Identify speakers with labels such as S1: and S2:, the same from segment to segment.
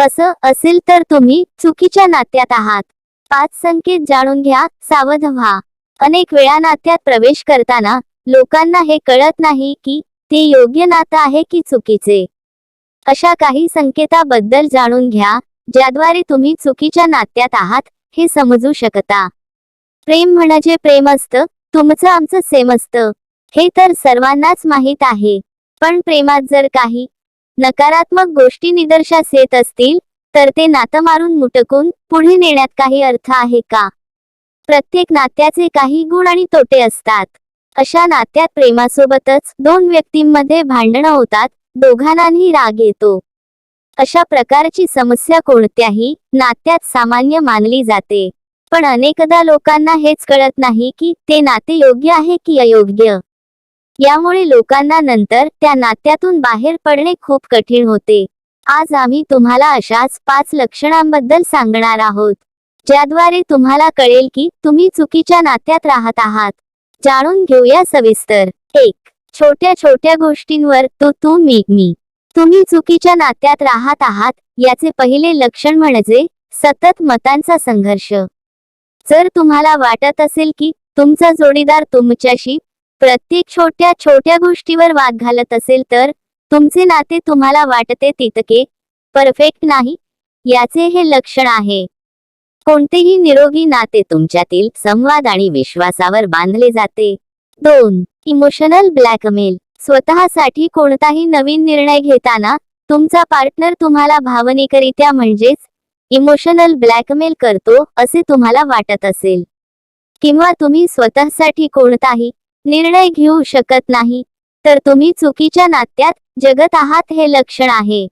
S1: असं असेल तर तुम्ही चुकीच्या नात्यात आहात. पाच संकेत जाणून घ्या सावध व्हा. अनेक वेळा नात्यात प्रवेश करताना लोकांना हे कळत नाही की ते योग्य नातं आहे की चुकीचे. अशा काही संकेताबद्दल जाणून घ्या ज्याद्वारे तुम्ही चुकीच्या नात्यात आहात हे समजू शकता. प्रेम म्हणजे प्रेम असतं तुमचं आमचं सेम असतं. हे तर सर्वांनाच माहीत आहे. पण प्रेमात जर काही नकारात्मक गोष्टी निदर्शास येत असतील तर ते नातं मारून मुटकून पुढे नेण्यात काही अर्थ आहे का? प्रत्येक नात्याचे काही गुण आणि तोटे असतात. अशा नात्यात प्रेमासोबतच दोन व्यक्तींमध्ये भांडणं होतात दोघांनाही राग येतो. अशा प्रकारची समस्या कोणत्याही नात्यात सामान्य मानली जाते. पण अनेकदा लोकांना हेच कळत नाही की ते नाते योग्य आहे की अयोग्य. यामुळे लोकांना नंतर त्या नात्यातून बाहेर पडणे खूप कठीण होते. आज आम्ही तुम्हाला अशाच पाच लक्षणांबद्दल सांगणार आहोत. ज्याद्वारे तुम्हाला कळेल की तुम्ही चुकीच्या नात्यात राहत आहात. जाणून घेऊया सविस्तर. एक छोट्या छोट्या गोष्टींवर तू तू मी मी. तुम्ही चुकीच्या नात्यात राहत आहात याचे पहिले लक्षण म्हणजे सतत मतांचा संघर्ष. जर तुम्हाला वाटत असेल की तुमचा जोडीदार तुमच्याशी प्रत्येक छोट्या छोट्या गोष्टीवर वाद घालत असेल तर तुमचे नाते तुम्हाला वाटते तितके परफेक्ट नाही? याचे हे लक्षण आहे. कोणतेही निरोगी नाते तुमच्यातील संवाद आणि विश्वासावर बांधले जाते. दोन इमोशनल ब्लॅकमेल स्वतःसाठी कोणताही नवीन निर्णय घेताना तुमचा पार्टनर तुम्हाला भावनिकरित्या म्हणजेच इमोशनल ब्लॅकमेल करतो असे तुम्हाला वाटत असेल. किंवा तुम्ही स्वतःसाठी कोणताही निर्णय घेऊ शकत नाही. तर तुम्ही चुकीच्या नात्यात जगत आहात हे लक्षण आहे.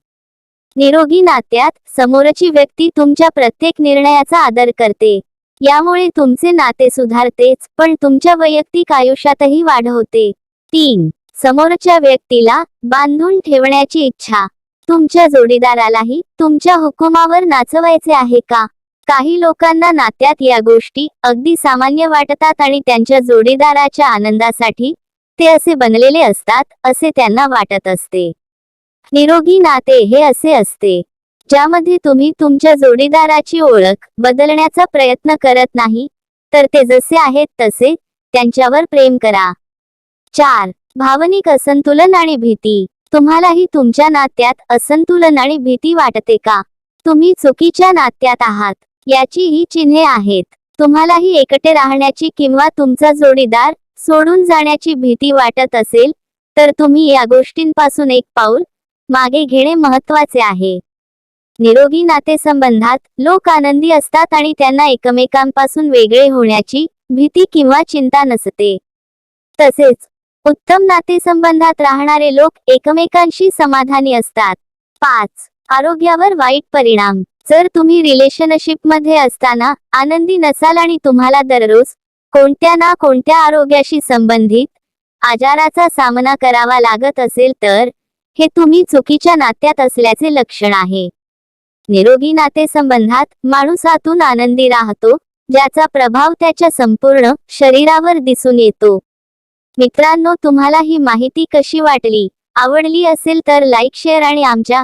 S1: निरोगी नात्यात समोरची व्यक्ती तुमच्या प्रत्येक निर्णयाचा आदर करते. यामुळे तुमचे नाते सुधारतेच पण तुमच्या वैयक्तिक आयुष्यातही वाढ होते. तीन समोरच्या व्यक्तीला बांधून ठेवण्याची इच्छा. तुमच्या जोडीदारालाही तुमच्या हुकुमावर नाचवायचे आहे का? काही लोकांना नात्यात या गोष्टी अगदी सामान्य वाटतात आणि त्यांच्या जोडीदाराच्या आनंदासाठी ते असे बनलेले असतात असे त्यांना वाटत असते. निरोगी नाते हे असे असते ज्यामध्ये तुम्ही तुमच्या जोडीदाराची ओळख बदलण्याचा प्रयत्न करत नाही तर ते जसे आहेत तसे त्यांच्यावर प्रेम करा. चार भावनिक असंतुलन आणि भीती. तुम्हालाही तुमच्या नात्यात असंतुलन आणि भीती वाटते का? तुम्ही चुकीच्या नात्यात आहात. याची ही चिन्हे आहेत. तुम्हालाही एकटे राहण्याची किंवा तुमचा जोडीदार सोडून जाण्याची भीती वाटत असेल तर तुम्ही या गोष्टींपासून एक पाऊल मागे घेणे महत्त्वाचे आहे. निरोगी नातेसंबंधात लोक आनंदी असतात आणि त्यांना एकमेकांपासून वेगळे होण्याची भीती किंवा चिंता नसते. तसेच उत्तम नातेसंबंधात राहणारे लोक एकमेकांशी समाधानी असतात. पाच आरोग्यावर वाईट परिणाम. जर तुम्ही रिलेशनशिपमध्ये असताना आनंदी नसाल आणि तुम्हाला दररोज कोणत्या ना कोणत्या आरोग्याशी संबंधित आजाराचा सामना करावा लागत असेल तर हे तुम्ही चुकीच्या नात्यात असल्याचे लक्षण आहे. निरोगी नातेसंबंधात माणूस आतून आनंदी राहतो ज्याचा प्रभाव त्याच्या संपूर्ण शरीरावर दिसून येतो. मित्रांनो तुम्हाला ही माहिती कशी वाटली आवडली असेल तर लाईक शेअर आणि आमच्या